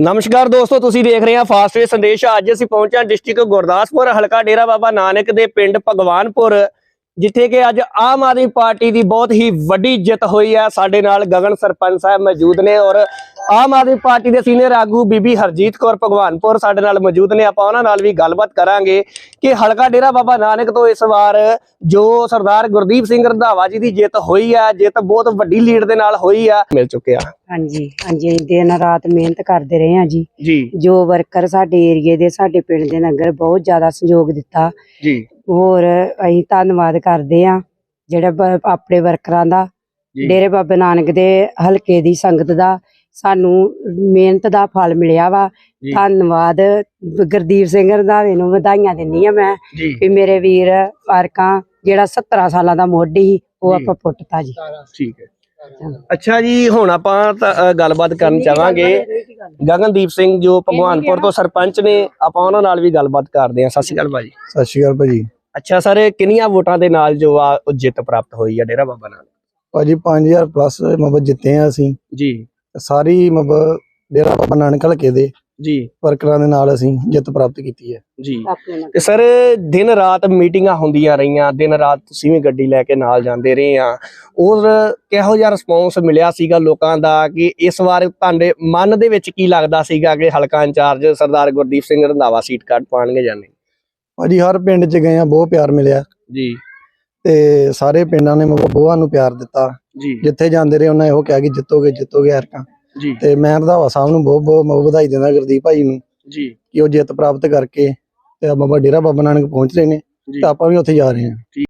ਨਮਸਕਾਰ ਦੋਸਤੋ, ਤੁਸੀਂ ਦੇਖ ਰਹੇ ਹੋ ਫਾਸਟਵੇ ਸੰਦੇਸ਼। ਅੱਜ ਅਸੀਂ ਪਹੁੰਚੇ ਡਿਸਟ੍ਰਿਕਟ ਗੁਰਦਾਸਪੁਰ, ਹਲਕਾ ਡੇਰਾ ਬਾਬਾ ਨਾਨਕ ਦੇ ਪਿੰਡ ਭਗਵਾਨਪੁਰ। ਜਿੱਥੇ ਕਿ ਅੱਜ ਆਮ ਆਦਮੀ ਪਾਰਟੀ ਦੀ ਬਹੁਤ ਹੀ ਵੱਡੀ ਜਿੱਤ ਹੋਈ ਹੈ। ਸਾਡੇ ਨਾਲ ਗਗਨ ਸਰਪੰਚ ਸਾਹਿਬ ਮੌਜੂਦ ਨੇ ਔਰ ਆਮ ਆਦਮੀ ਪਾਰਟੀ ਦੇ ਸੀਨੀਅਰ ਆਗੂ ਬੀਬੀ ਹਰਜੀਤ ਕੌਰ ਭਗਵਾਨਪੁਰ ਸਾਡੇ ਨਾਲ ਮੌਜੂਦ ਨੇ। ਆਪਾਂ ਉਹਨਾਂ ਨਾਲ ਵੀ ਗੱਲਬਾਤ ਕਰਾਂਗੇ ਕਿ ਹਲਕਾ ਡੇਰਾ ਬਾਬਾ ਨਾਨਕ ਤੋਂ ਇਸ ਵਾਰ ਜੋ ਸਰਦਾਰ ਗੁਰਦੀਪ ਸਿੰਘ ਰੰਧਾਵਾ ਜੀ ਦੀ ਜਿੱਤ ਹੋਈ ਹੈ ਜਿੱਤ ਬਹੁਤ ਵੱਡੀ ਲੀਡ ਦੇ ਨਾਲ ਹੋਈ ਆ। ਮਿਲ ਚੁੱਕਿਆ ਹਾਂਜੀ ਹਾਂਜੀ ਦਿਨ ਰਾਤ ਮਿਹਨਤ ਕਰਦੇ ਰਹੇ ਜੀ। ਜੀ। ਜੋ ਵਰਕਰ ਸਾਡੇ ਏਰੀਏ ਦੇ ਸਾਡੇ ਪਿੰਡ ਦੇ ਨਗਰ ਬਹੁਤ ਜ਼ਿਆਦਾ ਸਹਿਯੋਗ ਦਿੱਤਾ। ਜੀ। ਹੋਰ ਅਸੀਂ ਧੰਨਵਾਦ ਕਰਦੇ ਹਾਂ ਜਿਹੜੇ ਬ- ਆਪਣੇ ਵਰਕਰਾਂ ਦਾ ਜੀ। ਡੇਰੇ ਬਾਬੇ ਨਾਨਕ ਦੇ ਹਲਕੇ ਦੀ ਸੰਗਤ ਦਾ ਸਾਨੂੰ ਮਿਹਨਤ ਦਾ ਫਲ ਮਿਲਿਆ ਵਾ। ਜੀ। ਧੰਨਵਾਦ। ਗੁਰਦੀਪ ਸਿੰਘ ਰੰਧਾਵੇ ਨੂੰ ਵਧਾਈਆਂ ਦਿੰਨੀ ਆ ਮੈਂ ਜੀ। ਵੀ ਮੇਰੇ ਵੀਰ ਵਰਕਾਂ ਜਿਹੜਾ 17 ਸਾਲਾਂ ਦਾ ਮੋਢੀ ਸੀ ਉਹ ਜੀ। ਆਪਾਂ ਪੁੱਟਤਾ ਜੀ। ਠੀਕ ਹੈ। ਅੱਛਾ ਜੀ ਹੁਣ ਆਪਾਂ ਤਾਂ, ਅ, ਗੱਲਬਾਤ ਕਰਨ ਚਾਹਾਂਗੇ ਗਗਨਦੀਪ ਸਿੰਘ ਜੋ ਭਗਵਾਨਪੁਰ ਤੋਂ ਸਰਪੰਚ ਨੇ ਆਪਾਂ ਉਹਨਾਂ ਨਾਲ ਵੀ ਗੱਲਬਾਤ ਕਰਦੇ ਹਾਂ। ਸਤਿ ਸ਼੍ਰੀ ਅਕਾਲ ਭਾਜੀ। ਸਤਿ ਸ਼੍ਰੀ ਅਕਾਲ ਭਾਜੀ। ਅੱਛਾ ਸਰ ਕਿੰਨੀਆਂ ਵੋਟਾਂ ਦੇ ਨਾਲ ਜੋ ਆ ਉਹ ਜਿੱਤ ਪ੍ਰਾਪਤ ਹੋਈ ਆ ਡੇਰਾ ਬਾਬਾ ਨਾਨਕ? ਭਾਜੀ 5000 ਪਲੱਸ ਮਤਲਬ ਜਿੱਤੇ ਆ ਅਸੀਂ। ਜੀ। ਸਾਰੀ ਮਤਲਬ ਡੇਰਾ ਬਾਬਾ ਨਾਨਕ ਹਲਕੇ ਦੇ ਜੀ। ਵਰਕਰਾਂ ਦੇ ਨਾਲ ਅਸੀਂ ਜਿੱਤ ਪ੍ਰਾਪਤ ਕੀਤੀ ਹੈ। ਜੀ। ਤੇ ਸਰ ਦਿਨ ਰਾਤ ਮੀਟਿੰਗਾਂ ਹੁੰਦੀਆਂ ਰਹੀਆਂ ਦਿਨ ਰਾਤ ਤੁਸੀਂ ਵੀ ਗੱਡੀ ਲੈ ਕੇ ਨਾਲ ਜਾਂਦੇ ਰਹੇ ਆ। ਔਰ ਕਿਹੋ ਜਿਹਾ ਰਿਸਪੌਂਸ ਮਿਲਿਆ ਸੀਗਾ ਲੋਕਾਂ ਦਾ ਕਿ ਇਸ ਵਾਰ ਤੁਹਾਡੇ ਮਨ ਦੇ ਵਿੱਚ ਕੀ ਲੱਗਦਾ ਸੀਗਾ ਕਿ ਹਲਕਾ ਇੰਚਾਰਜ ਸਰਦਾਰ ਗੁਰਦੀਪ ਸਿੰਘ ਰੰਧਾਵਾ ਸੀਟ ਕੱਢ ਪਾਣਗੇ ਜਾਂ ਨਹੀਂ? ਭਾਜੀ ਹਰ ਪਿੰਡ 'ਚ ਗਏ ਆ ਬਹੁਤ ਪਿਆਰ ਮਿਲਿਆ। ਜੀ। ਤੇ ਸਾਰੇ ਪਿੰਡਾਂ ਨੇ ਮਤਲਬ ਬਹੁਤ ਨੂੰ ਪਿਆਰ ਦਿੱਤਾ। ਜੀ। ਜਿੱਥੇ ਜਾਂਦੇ ਰਹੇ ਉਹਨਾਂ ਇਹੋ ਕਿਹਾ ਕਿ ਜਿੱਤੋਗੇ ਜਿੱਤੋਗੇ ਹਰਕਾਂ। ਜੀ। ਤੇ ਮੈਂ ਰਧਾਵਾ ਸਾਹਿਬ ਨੂੰ ਬਹੁਤ ਬਹੁਤ ਵਧਾਈ ਦਿੰਦਾ ਗੁਰਦੀਪ ਭਾਈ ਨੂੰ। ਜੀ। ਕਿ ਉਹ ਜਿੱਤ ਪ੍ਰਾਪਤ ਕਰਕੇ ਤੇ ਬਾਬਾ ਡੇਰਾ ਬਾਬਾ ਨਾਨਕ ਪਹੁੰਚ ਰਹੇ ਨੇ ਤੇ ਆਪਾਂ ਵੀ ਉੱਥੇ ਜਾ ਰਹੇ ਹਾਂ।